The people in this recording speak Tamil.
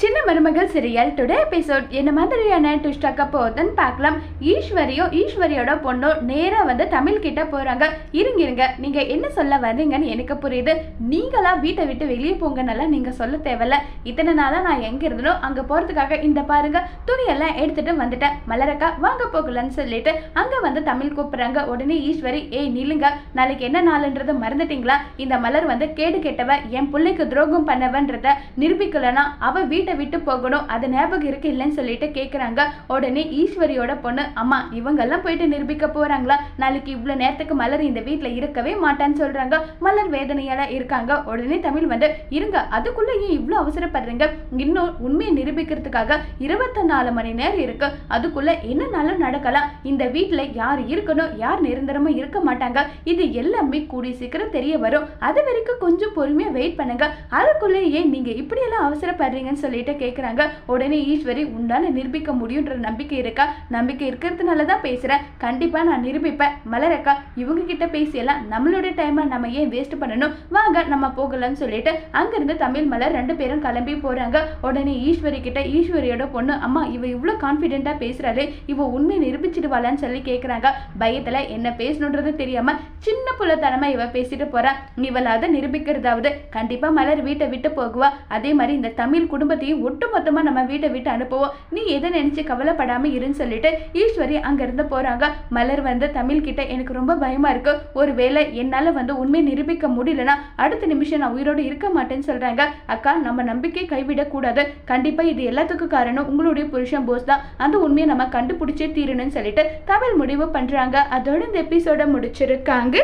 சின்ன மருமகள் சீரியல் டுடே எபிசோட் என்ன மாதிரியான ட்விஸ்டாக்க போகுதுன்னு பார்க்கலாம். ஈஸ்வரியும் ஈஸ்வரியோட பொண்ணும் நேராக வந்து தமிழ் கிட்ட போகிறாங்க இருங்க இருங்க. நீங்கள் என்ன சொல்ல வர்றீங்கன்னு எனக்கு புரியுது. நீங்களா வீட்டை விட்டு வெளியே போங்கனால நீங்கள் சொல்ல தேவையில்ல. இத்தனை நாளாக நான் எங்கே இருந்தனோ அங்கே போகிறதுக்காக இந்த பாருங்க துணியெல்லாம் எடுத்துகிட்டு வந்துட்டேன். மலரக்கா வாங்க போகலன்னு சொல்லிட்டு அங்கே வந்து தமிழ் கூப்பிட்றாங்க. உடனே ஈஸ்வரி ஏய் நில்லுங்க. நாளைக்கு என்ன நாளுன்றது மறந்துட்டீங்களா? இந்த மலர் வந்து கேடு கெட்டவ என் பிள்ளைக்கு துரோகம் பண்ணவன்றத நிரூபிக்கலைன்னா அவள் வீட்டு விட்டு போகணும். அது ஞாபகம் இருக்கு இல்லைன்னு சொல்லிட்டு கேட்குறாங்க உடனே ஈஸ்வரியோட பொண்ணு அம்மா இவங்கெல்லாம் போயிட்டு நிரூபிக்க போறாங்களா? நாளைக்கு இவ்வளோ நேரத்துக்கு மலர் இந்த வீட்டில் இருக்கவே மாட்டான்னு சொல்றாங்க. மலர் வேதனையால இருக்காங்க. உடனே தமிழ் வந்து இருங்க அதுக்குள்ள ஏன் இவ்வளோ அவசரப்படுறீங்க? இன்னும் உண்மையை நிரூபிக்கிறதுக்காக இருபத்தி நாலு மணி நேரம் இருக்கு. அதுக்குள்ள என்னனாலும் நடக்கலாம். இந்த வீட்டில் யார் இருக்கணும் யார் நிரந்தரமாக இருக்க மாட்டாங்க. இது எல்லாமே கூடிய சீக்கிரம் தெரிய வரும். அது வரைக்கும் கொஞ்சம் பொறுமையா வெயிட் பண்ணுங்க. அதுக்குள்ளேயே ஏன் நீங்க இப்படியெல்லாம் அவசரப்படுறீங்கன்னு சொல்லி சொல்லிட்டு கேட்குறாங்க உடனே ஈஸ்வரி உண்டால நிரூபிக்க முடியுன்ற நம்பிக்கை இருக்கா? நம்பிக்கை இருக்கிறதுனால தான் பேசுறேன். கண்டிப்பா நான் நிரூபிப்பேன். மலரக்கா இவங்க கிட்ட பேசியெல்லாம் நம்மளோட டைமை நம்ம ஏன் வேஸ்ட் பண்ணணும்? வாங்க நம்ம போகலாம்னு சொல்லிட்டு அங்கேருந்து தமிழ் மலர் ரெண்டு பேரும் கிளம்பி போறாங்க. உடனே ஈஸ்வரி கிட்ட ஈஸ்வரியோட பொண்ணு அம்மா இவ இவ்வளோ கான்ஃபிடென்ட்டாக பேசுகிறாரு இவ உண்மை நிரூபிச்சிடுவாளான்னு சொல்லி கேட்குறாங்க பயத்துல என்ன பேசணுன்றது தெரியாம சின்ன புள்ளத்தனமாக இவ பேசிட்டு போறா. இவளாவது நிரூபிக்கிறதாவது. கண்டிப்பா மலர் வீட்டை விட்டு போகுவா. அதே மாதிரி இந்த தமிழ் குடும்பத்தையும் ஒட்டு மொத்தமாக நம்ம வீட்டை விட்டு அனுப்புவோம். நீ எதை நினச்சி கவலைப்படாமல் இருன்னு சொல்லிட்டு ஈஸ்வரி அங்கேருந்து இருந்து மலர் வந்து தமிழ் கிட்ட எனக்கு ரொம்ப பயமாக இருக்குது ஒரு ஒருவேளை என்னால் வந்து உண்மை நிரூபிக்க முடியலன்னா அடுத்த நிமிஷம் நான் உயிரோடு இருக்க மாட்டேன்னு சொல்கிறாங்க அக்கா நம்ம நம்பிக்கை கைவிடக்கூடாது கண்டிப்பாக இது எல்லாத்துக்கும் காரணம் உங்களுடைய புருஷன் போஸ் தான். அந்த உண்மையை நம்ம கண்டுபிடிச்சே தீரணும்னு சொல்லிட்டு தமிழ் முடிவு பண்ணுறாங்க அதோட இந்த எபிசோட முடிச்சிருக்காங்க.